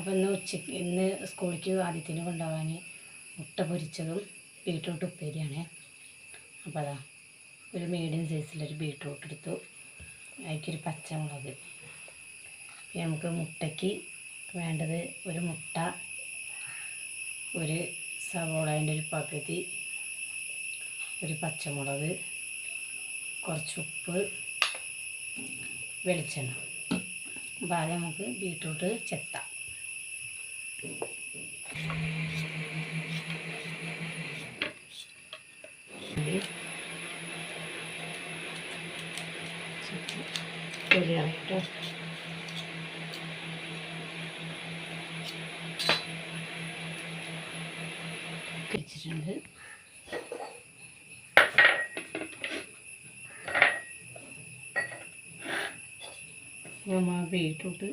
അപ്പോൾ ഇന്ന് ഉച്ചയ്ക്ക് ഇന്ന് സ്കൂളിലേക്ക് ആദ്യത്തിന് കൊണ്ടുപോകാൻ മുട്ട പൊരിച്ചതും ബീട്രൂട്ട് ഉപ്പേരിയാണ്. അപ്പോൾ അതാ ഒരു മീഡിയം സൈസിലൊരു ബീട്രൂട്ട് എടുത്തു. അതിലേക്കൊരു പച്ചമുളക്. പിന്നെ നമുക്ക് മുട്ടയ്ക്ക് വേണ്ടത് ഒരു മുട്ട ഒരു സവോളേന്റെ ഒരു പകുതി ഒരു പച്ചമുളക് കുറച്ച് ഉപ്പ് വെളിച്ചെണ്ണ. അപ്പോൾ ആദ്യം നമുക്ക് ബീട്രൂട്ട് ചെത്താം. കേട്ടോ വെച്ചിട്ടുണ്ട് നമ്മൾ ബീട്രൂട്ട്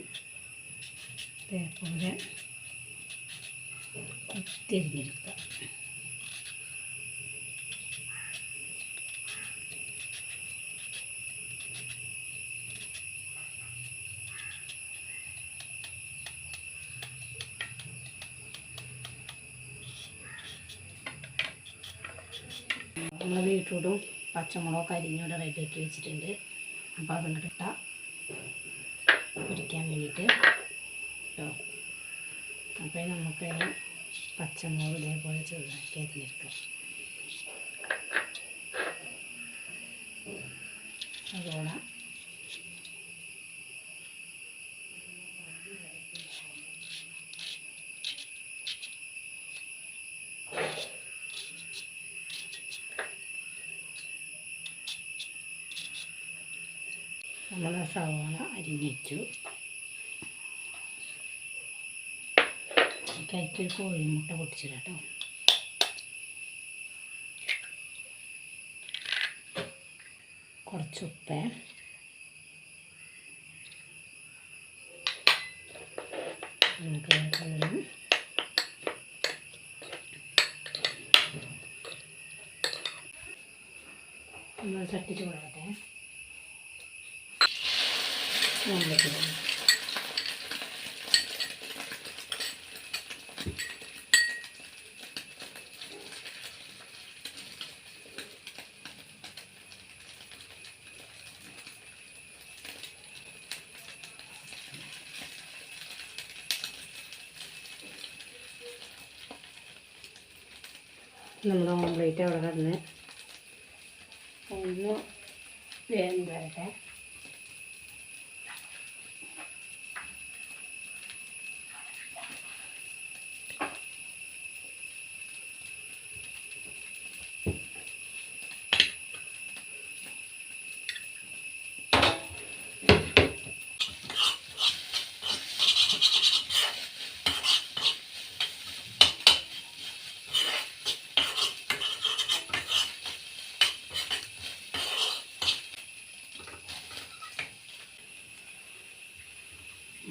ഇതേപോലെ തിരിഞ്ഞെടുക്കുക നമ്മൾ ബീട്രൂട്ടും പച്ചമുളകൊക്കെ അരിഞ്ഞൂടെ റെഡിയാക്കി വെച്ചിട്ടുണ്ട്. അപ്പോൾ അതുകൊണ്ട് ഇട്ട പൊരിക്കാൻ വേണ്ടിയിട്ട്. കേട്ടോ അപ്പോൾ നമുക്ക് പച്ചമുളക് ഇതേപോലെ ചെറുതാക്കി അതിലെടുക്കാം സവോള നമ്മൾ സവാള അരിഞ്ഞു കൈക്കൊരു കോഴിമുട്ട പൊട്ടിച്ചിട കേട്ടോ കുറച്ച് ഉപ്പ്. നമുക്ക് കളറും നമ്മൾ ചട്ടി ചൂടാകട്ടെ നമ്മൾക്ക് നമ്മുടെ ഓംപ്ലേറ്റ് അവിടെ കിടന്ന് ഒന്ന് വേഗം വരട്ടെ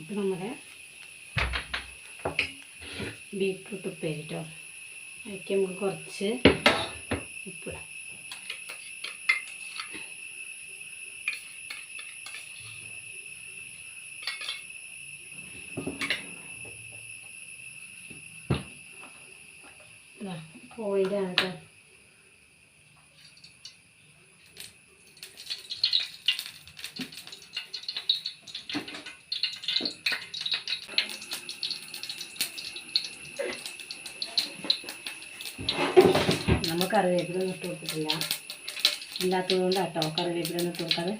ഇപ്പം നമ്മുടെ ബീട്രൂട്ട് ഉപ്പേരി കേട്ടോ അതിലേക്ക് നമുക്ക് കുറച്ച് ഉപ്പിടാം കോഴിയുടെ ആണ് നമ്മൾ കറിവേപ്പില ഒന്നും ഇട്ട് കൊടുത്തിട്ടില്ല. ഇല്ലാത്തത് കൊണ്ടാട്ടോ കറിവേപ്പിലൊന്നും ഇട്ട് കൊടുക്കാതെ.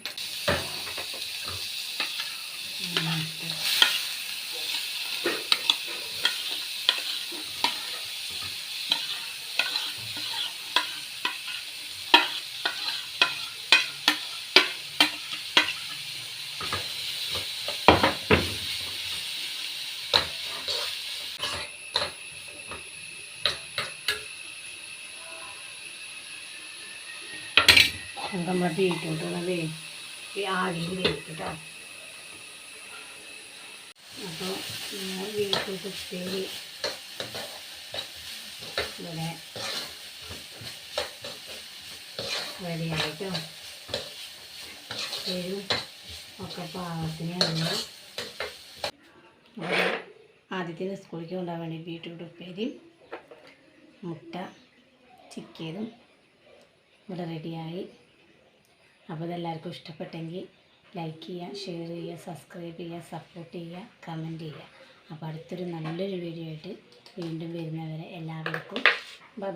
നമ്മുടെ ബീറ്റ്റൂട്ട് വേ ഈ ആവിയിൽ വേവിക്കട്ടോ അപ്പോൾ ബീട്രൂട്ട് ഉപ്പേരി ഇവിടെ റെഡിയായിട്ടോ എരിവും ഒക്കെ പാകത്തിന് ആദ്യത്തിന് സ്കൂളിലേക്ക് കൊണ്ടുപോകാൻ വേണ്ടി ബീറ്റ്റൂട്ട് ഉപ്പേരിയും മുട്ട ചിക്കിയതും ഇവിടെ റെഡിയായി അപ്പോൾ ഇതെല്ലാവർക്കും ഇഷ്ടപ്പെട്ടെങ്കിൽ ലൈക്ക് ചെയ്യുക ഷെയർ ചെയ്യുക സബ്സ്ക്രൈബ് ചെയ്യുക സപ്പോർട്ട് ചെയ്യുക കമന്റ് ചെയ്യുക. അപ്പോൾ അടുത്തൊരു നല്ലൊരു വീഡിയോ ആയിട്ട് വീണ്ടും വരുന്നവരെ എല്ലാവർക്കും ബൈ